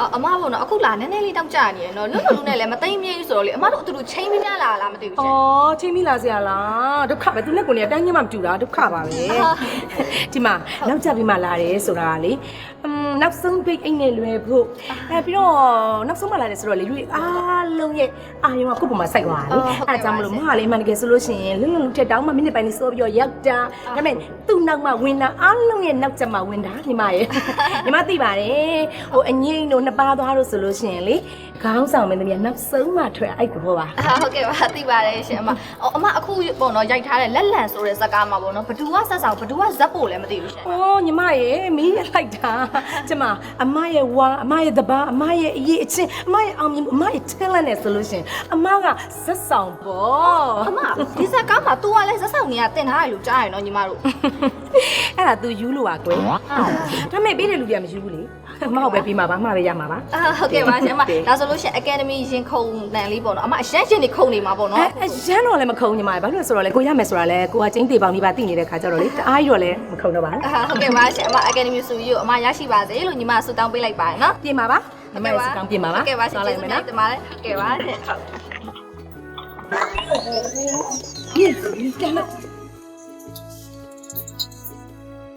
အအမဘုံတော့အခုလာနည်းနည်းလေးတောက်ကြနေရနော်လွတ်လွတ်လူနဲ့လည်းမသိမ့်မြဲဘူးဆိုတော့လေအမတို့အတူတူချိန်မများလာလားမသိဘူးရှင်အော်ချိန်မိလာစရာလားဒုက္ခပဲသူနဲ့ကိုယ်နဲ့အတိုင်းညမမတူတာဒုက္ခပါပဲဒီမှာနောက်ကြပြီးမှလာတယ်ဆိုတာကလေအမ် နောက်ဆုံးပိတ်အိတ်နဲ့လွယ်ဖို့အဲပြီးတော့နောက်ဆုံးမှလာတယ်ဆိုတော့လေလူတွေအားလုံးရဲ့အာယုံကကိုယ့်ပုံမှာစိုက်သွားတာလေအဲဒါကြောင့်မလို့မဟာလေးမှန်တကယ်ဆိုလို့ရှိရင်လွတ်လွတ်လူထက်တောင်းမှမိနစ်ပိုင်းလေးစောပြီးတော့ရောက်တာဒါပေမဲ့သူ့နောက်မှဝင်တာအားလုံးရဲ့နောက်ချက်မှဝင်တာညီမရဲ့ညီမသိပါတယ်ဟိုအငိမ့်တို့နှစ်ပါးသွားလို့ဆိုလို့ရှိရင်လေခေါင်းဆောင်မင်းသမီးကနောက်ဆုံးမှထွက်အဲ့ဒါဘောပါအာဟုတ်ကဲ့ပါသိပါတယ်ရှင်အမအော်အမအခုပေါ့နော်ရိုက်ထားတဲ့လက်လန်ဆိုတဲ့ဇာတ်ကားမှာပေါ့နော်ဘသူကဆက်ဆောင်ဘသူကဇက်ဖို့လည်းမသိဘူးရှင်။အော်ညီမရဲ့မင်းရလိုက်တာ။ကျမအမရဲ့ဝါအမရဲ့တပားအမရဲ့အရေးအချင်းအမရဲ့အောင်မြင်မှုအမရဲ့ talent နဲ့ဆိုလို့ရှရင်အမကဇက်ဆောင်ပေါ့အမဒီဇာတ်ကားမှာ तू ကလည်းဇက်ဆောင်နေရတင်ထားရလို့ကြားရနော်ညီမတို့။အဲ့ဒါ तू ယူလို့ပါကွယ်။ဒါမဲ့ပေးတဲ့လူတွေကမယူဘူးလေ။မဟုတ်ပဲပြီးမှာပါမှားပဲရမှာပါအာဟုတ်ကဲ့ပါရှင်အမဒါဆိုလို့ရှင် Academy ရင်ခုံတန်လေးပေါ့နော်အမအရန်ရှင်နေခုံနေမှာပေါ့။အဲနော်အဲရမ်းတော့လည်းမခုံညီမရဲ့ဘာလို့လဲဆိုတော့လေကိုရမယ်ဆိုတာလေကိုကချင်းတေပေါင်းပြီးပါသိနေတဲ့ခါကျတော့လေတအားကြီးတော့လည်းမခုံတော့ပါနဲ့အာဟုတ်ကဲ့ပါရှင်အမ Academy ဆိုပြီးတော့အမရရှိပါစေလို့ညီမဆုတောင်းပေးလိုက်ပါတယ်နော်။ပြင်ပါပါညီမရဲ့စကောင်းပြင်ပါပါဟုတ်ကဲ့ပါရှင်သွားကျေးလိုက်ဇူးမယ်တင်နော်ပါတယ်ဟုတ်ကဲ့ပါရှင်ဟုတ်။ ပြန်လာ